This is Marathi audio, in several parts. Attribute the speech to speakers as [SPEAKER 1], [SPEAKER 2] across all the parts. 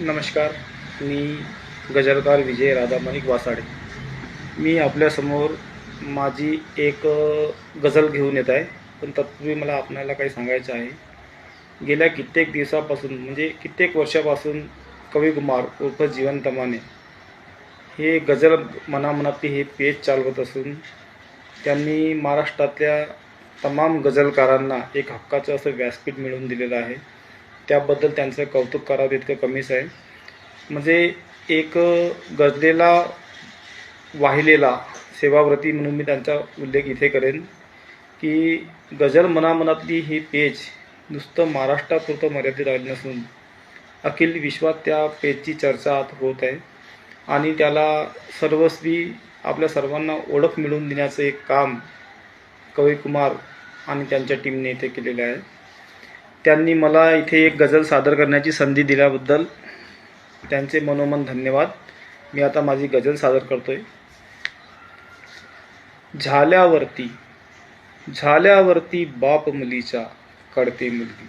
[SPEAKER 1] नमस्कार मी गजलकार विजय राधामणिक वासाडे. मी आपल्यासमोर माझी एक गझल घेऊन येत आहे. पण तत्पूर्वी मला आपल्याला काही सांगायचं आहे. गेल्या कित्येक दिवसापासून म्हणजे कित्येक वर्षापासून कवी कुमार उर्फ जीवन तमाने हे गझल मनामनातली हे पेज चालवत असून त्यांनी महाराष्ट्रातल्या तमाम गझलकारांना एक हक्काचं असं व्यासपीठ मिळवून दिलेलं आहे. त्याबद्दल त्यांचं कौतुक करावं इतकं कमीच आहे. म्हणजे एक गजलेला वाहिलेला सेवाव्रती म्हणून मी त्यांचा उल्लेख इथे करेन की गझल मनामनातली ही पेज नुसतं महाराष्ट्रापुरतं मर्यादित राहिली नसून अखिल विश्वात त्या पेजची चर्चा होत आहे. आणि त्याला सर्वस्वी आपल्या सर्वांना ओळख मिळवून देण्याचं एक काम कवी कुमार आणि त्यांच्या टीमने इथे केलेलं आहे. त्यांनी मला इथे एक गझल सादर करण्याची संधी दिल्याबद्दल त्यांचे मनोमन धन्यवाद. मी आता माझी गझल सादर करतोय. झाल्यावरती झाल्यावरती बाप मुलीचा कळते मुलगी.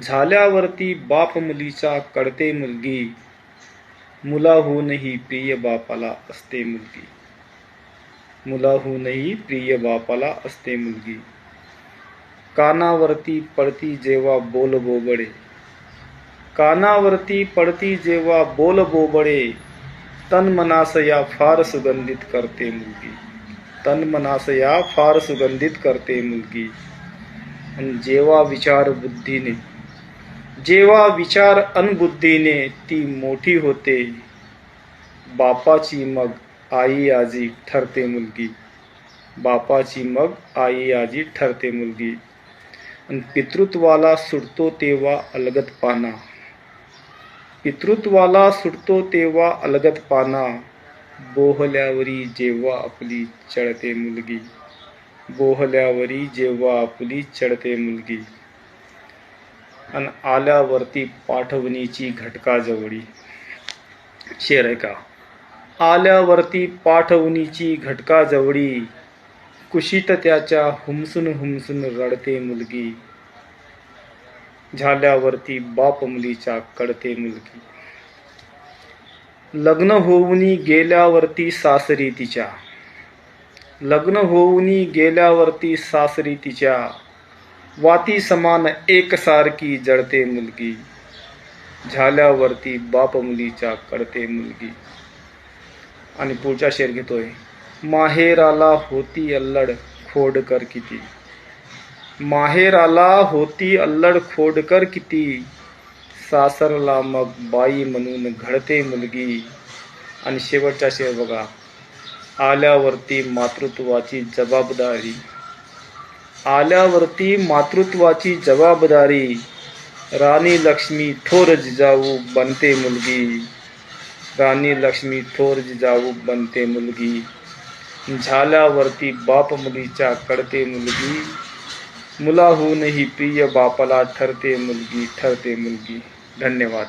[SPEAKER 1] झाल्यावरती बाप मुलीचा कळते मुलगी. मुलाहूनही प्रिय बापाला असते मुलगी. मुलाहूनही प्रिय बापाला असते मुलगी. कानावरती पडती जेव्हा बोल बोबडे. कानावरती पडती जेव्हा बोल बोबडे तन मनासया फार सुगंधित करते मुलगी. तन मनासया फार सुगंधित करते मुलगी. जेव्हा विचार बुद्धीने जेव्हा विचार अनबुद्धीने ती मोठी होते बापाची मग आई आजी ठरते मुलगी. बापाची मग आई आजी ठरते मुलगी. आणि पितृत्वाला सुटतो तेव्हा अलगत पाना. पितृत्वाला सुटतो तेव्हा अलगत पाना. बोहल्यावरी जेव्हा आपली चढते मुलगी. बोहल्यावरी जेव्हा आपली चढते मुलगी. आणि आल्यावरती पाठवणीची घटका जवळी. शेर आहे का आल्यावरती पाठवणीची घटका जवळी. कुशीत त्याच्या हुमसून हुमसून रडते मुलगी. झाल्यावरती बाप मुलीच्या कडते मुलगी. लग्न होऊनी गेल्यावरती सासरी तिच्या. लग्न होऊनी गेल्यावरती सासरी तिच्या. वाती समान एकसारखी जडते मुलगी. झाल्यावरती बाप मुलीच्या कडते मुलगी. आणि पुढचा शेर घेतोय. माहेराला होती अल्लड खोडकर किती? माहेराला होती अल्लड खोडकर किती? सासरला मग बाई म्हणून घडते मुलगी. आणि शेवटच्या शेव बघा. आल्यावरती मातृत्वाची जबाबदारी. आल्यावरती मातृत्वाची जबाबदारी. राणी लक्ष्मी थोर जिजाऊ बनते मुलगी. राणी लक्ष्मी थोर जिजाऊ बनते मुलगी. झाल्यावरती बाप मुलीच्या कडते मुलगी. मुलाहूनही प्रिय बापाला ठरते मुलगी ठरते मुलगी. धन्यवाद.